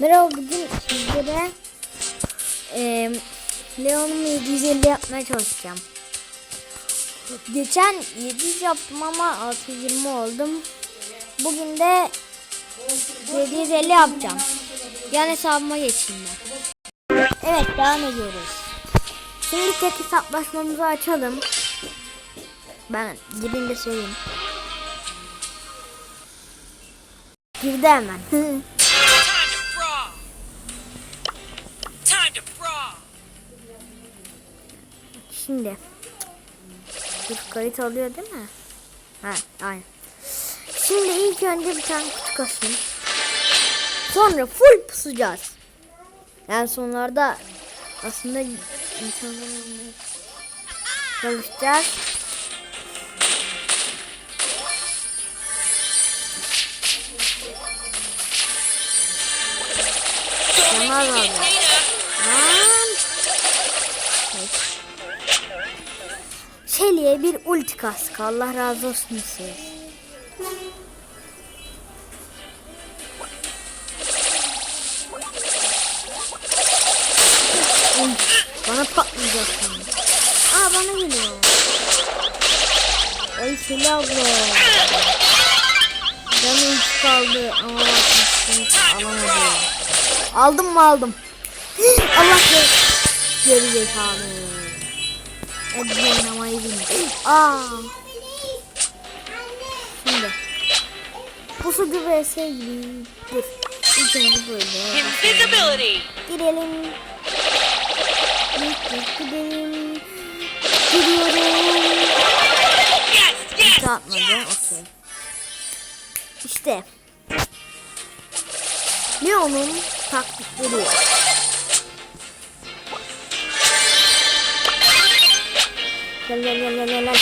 Merhaba bugün sizlere e, Leon'umu 750 yapmaya çalışacağım. Geçen 700 yaptım ama 620 oldum. Bugün de 750 yapacağım. Yani hesabıma geçeyim ben. Evet devam ediyoruz. Şimdi tek hesaplaşmamızı açalım. Ben girdiğinde söyleyeyim. Girdi hemen. Şimdi. Bir kayıt alıyor değil mi? Ha, aynen. Şimdi ilk önce bir tane kutu kasayım. Sonra full pusacağız. Yani sonlarda aslında insanlar olmaya çalışacağız. Onlar var. Şeli'ye bir ulti kaskı. Allah razı olsun size. Uy, Bana patlayacak şimdi. Aa bana geliyor. Ay Şeli abla. Canım kaldı ama alamadım. Aldım mı aldım. Allah geri zekalı. Hadi oynamayı. Aa. Şimdi. Vs gibi. Dur. İlk önce böyle. Invisibility! Girelim. Gidelim. Gidiyorum. Yes, yes, Hiç atmadı. yes! Okey. İşte. Leon'un taktikleri. Gel gel gel gel gel.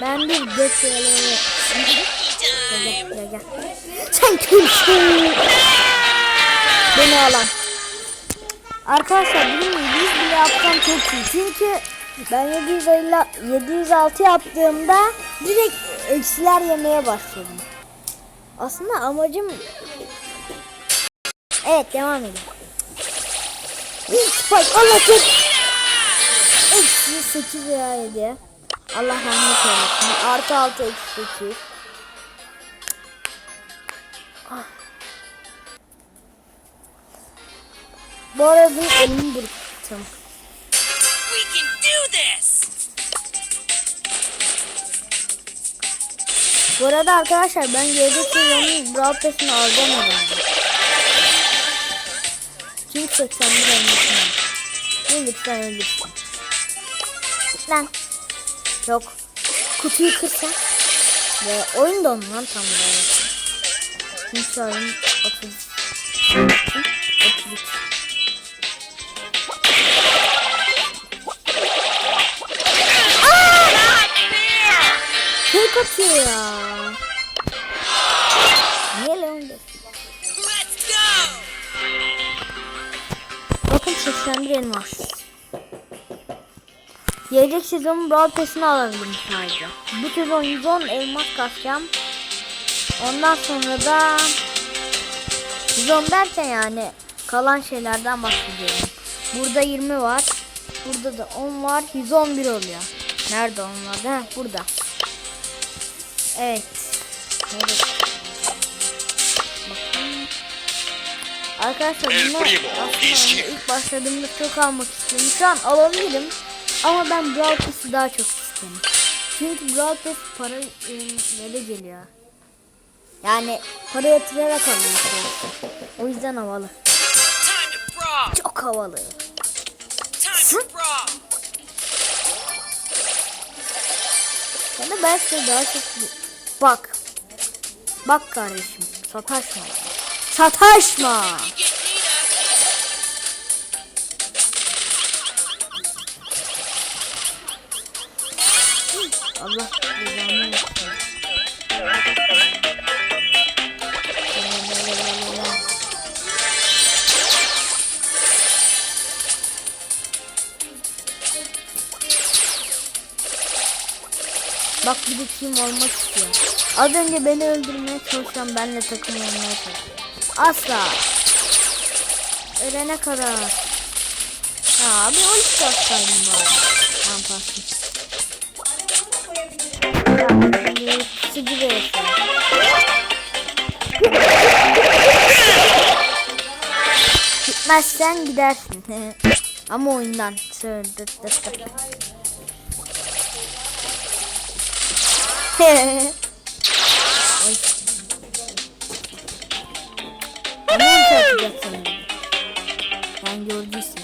Ben bir dört gel gel gel. Sen kimsin? Beni alan. Arkadaşlar benim 100 bile yapsam çok iyi. Çünkü ben 750, 706 yaptığımda direkt eksiler yemeye başladım. Aslında amacım... Evet devam edelim. Spike Allah çok... Eksi 8 veya 7. Allah rahmet eylesin. Artı 6 eksi 8. Ah. Bu arada elimi bıraktım. We can do this! Bu arada arkadaşlar ben gelecek sezonun Brawl Pass'ini alacağım herhalde. Çünkü 81 olmasın. Ne lütfen ölürsün. Lan. Yok. Kutuyu kırsan. Ve oyun da lan tam böyle. Çünkü oyun 30. 33. Not fair! Tek atıyor ya. Niye Leon! Bakın 81 elmas. Gelecek sezonun Brawl Pass'ini alabilirim sadece. Bu sezon 110 elmas kasacağım. Ondan sonra da 110 derken yani kalan şeylerden bahsediyorum. Burada 20 var. Burada da 10 var. 111 oluyor. Nerede onlar da? Heh, burada. Evet. Evet. Arkadaşlar bunlar aslında ilk başladığımda çok almak istedim. Şu an alabilirim. Ama ben Brawl Pass'ı daha çok isterim. Çünkü Brawl Pass para e, nereye geliyor? Yani para yatırarak alıyorsun. O yüzden havalı. Çok havalı. Time to brawl! Ya da belki de daha çok... Bak. Bak kardeşim. Sataşma. Sataşma. Bak bir de team olmak istiyor. Az önce beni öldürmeye çalışan benle takım olmaya çalışıyor. Asla. Ölene kadar. Ya bir 12 atsaydım bari. Tamam pastım. Gitmezsen gidersin. Ama oyundan. Sır, dıt, dıt, dıt. Mı çarpacaksın? Ben gördüysem.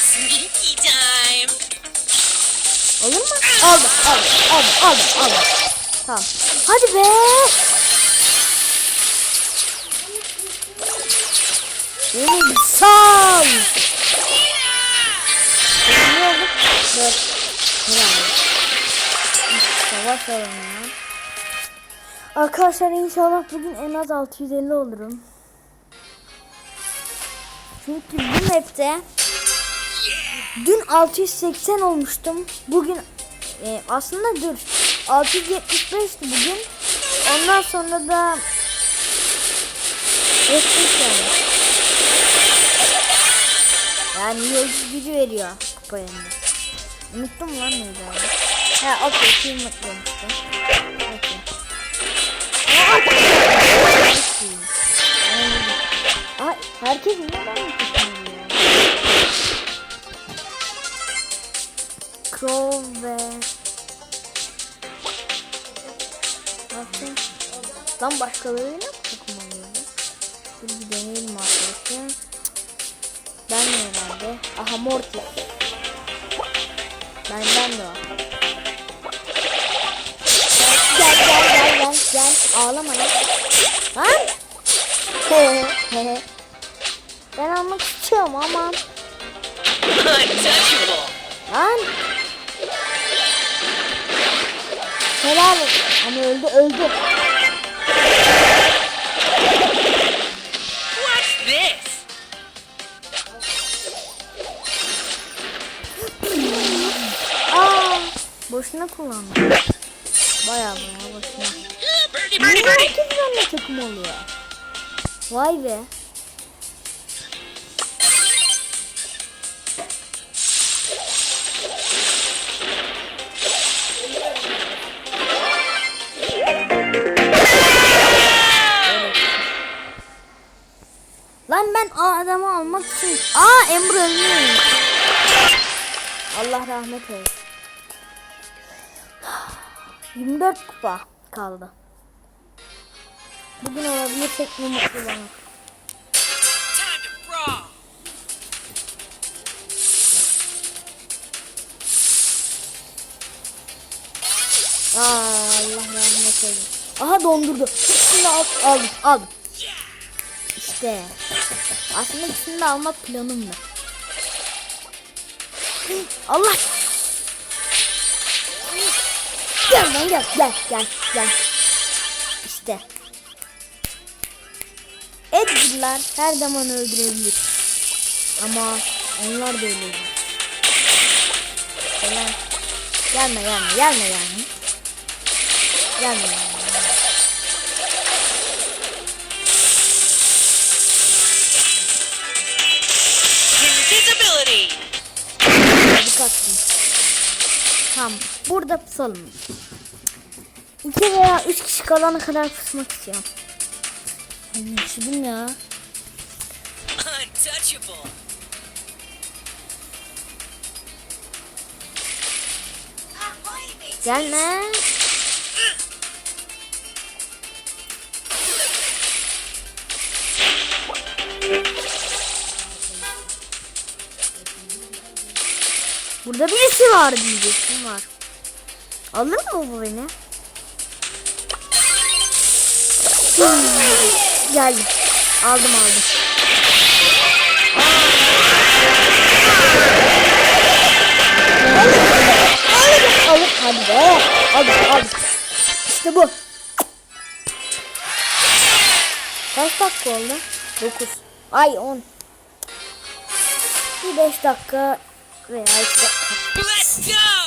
Sneaky time. Olur mu? Aldım, aldım, aldım, aldım, aldım. Tamam. Hadi be. Beni sal. 4 herhalde. Savaş alanı. Arkadaşlar inşallah bugün en az 650 olurum. Çünkü bu map'te dün 680 olmuştum. Bugün e, aslında dur 675'ti bugün. Ondan sonra da yani. Yani yolcu gücü veriyor kupayında yerine. Unuttum lan neydi abi. Ha okey kim. Okey. Aa, okey. Ay, herkes neden mi tutuyor ya? Crow ve Bakın. Lan başkalarıyla mı takım oluyordu? Dur bir deneyelim arkadaşlar. Ben de herhalde. Aha Morty. Benden de var. Gel gel gel gel gel. Ağlama lan. Lan. Ben almak istiyorum ama. Lan. Helal olsun. Ama öldü öldü. Boşuna kullandım. Baya baya boşuna. Niye herkes benimle takım oluyor? Vay be. Lan ben o adamı almak için... Aa Emre ölmüş. Allah rahmet eylesin. 24 kupa kaldı. Bugün olabilirsek ne mutlu bana. Aa, Allah rahmet eylesin. Aha dondurdu. İkisini al, aldım, aldım. İşte. Aslında ikisini de almak planımdı. Allah. Gel lan gel, gel, gel, gel. İşte. Edgar'lar her zaman öldürebilir. Ama onlar da öyle. Gel. Gelme gelme gelme gelme. Gelme gelme. Invisibility. Hadi kaçtım. Tamam. Burada pusalım. İki veya üç kişi kalana kadar pusmak istiyorum. Ay, Üşüdüm ya. Untouchable. Gelme. Burada birisi var diyecektim var. Alır mı bu beni? Hmm, Geldim. Aldım aldım. Alır hadi be. Aldım aldım. İşte bu. Kaç dakika oldu? 9. Ay 10. Bir 5 dakika Let's go!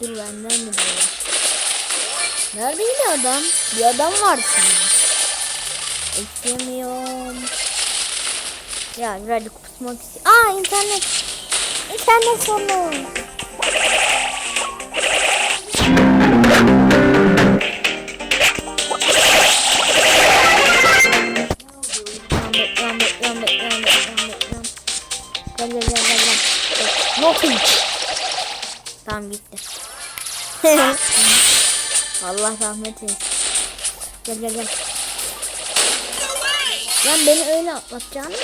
Dur benden mi böyle? Nerede yine adam? Bir adam var şimdi. Eklemiyorum. Ya birazcık kusmak istiyorum. Aa internet. İnternet sorunu. Allah rahmet eylesin. Gel gel gel. Lan beni öyle atlatacaksın.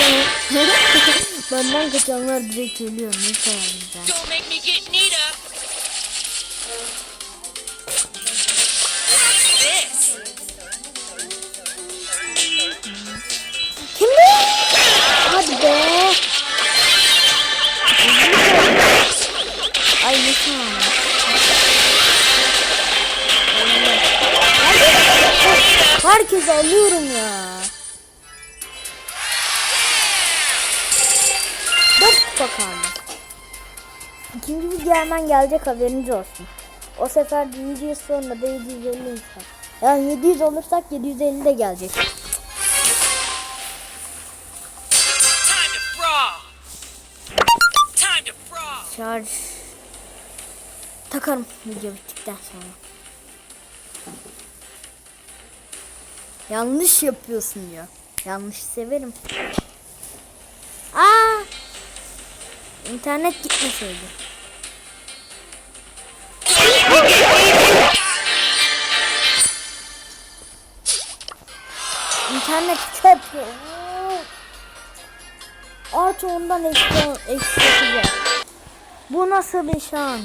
Benden kaçanlar direkt ölüyor. Ne kadar güzel. Herkes alıyorum ya. Dört kupa kaldı. İkinci video hemen gelecek haberiniz olsun. O sefer de 700 sonra da 750 insan. Yani 700 olursak 750 de gelecek. Şarj takarım video bittikten sonra. Yanlış yapıyorsun ya. Yanlış severim. Aa! İnternet gitmeseydi. İnternet çöp. Artı ondan eksi yapacağım. Bu nasıl bir şans?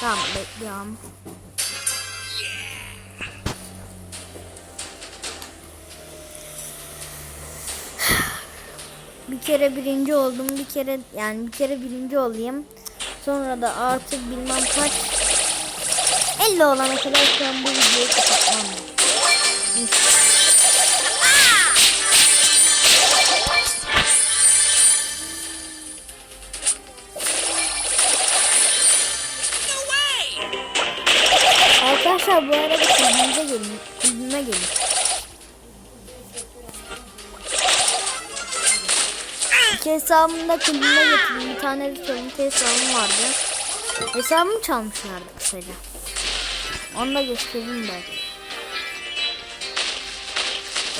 Tamam bekliyorum. Bir kere birinci oldum. Bir kere yani bir kere birinci olayım. Sonra da artık bilmem kaç 50 olana kadar şu an bu videoyu kapatmam. Arkadaşlar bu arada hesabımda kulübüme getirdim. Bir tane de soruntu hesabım vardı. Hesabımı çalmışlardı kısaca. Onu da göstereyim belki.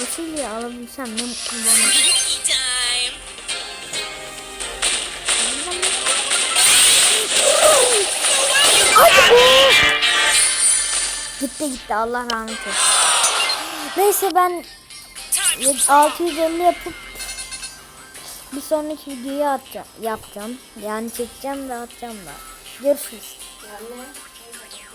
Esil'i alabilsem ne mutlu! Gitti gitti Allah rahmet eylesin. Neyse ben Time to Yet- 650 yapıp bir sonraki videoyu atacağım, yapacağım. Yani çekeceğim ve atacağım da. Görüşürüz.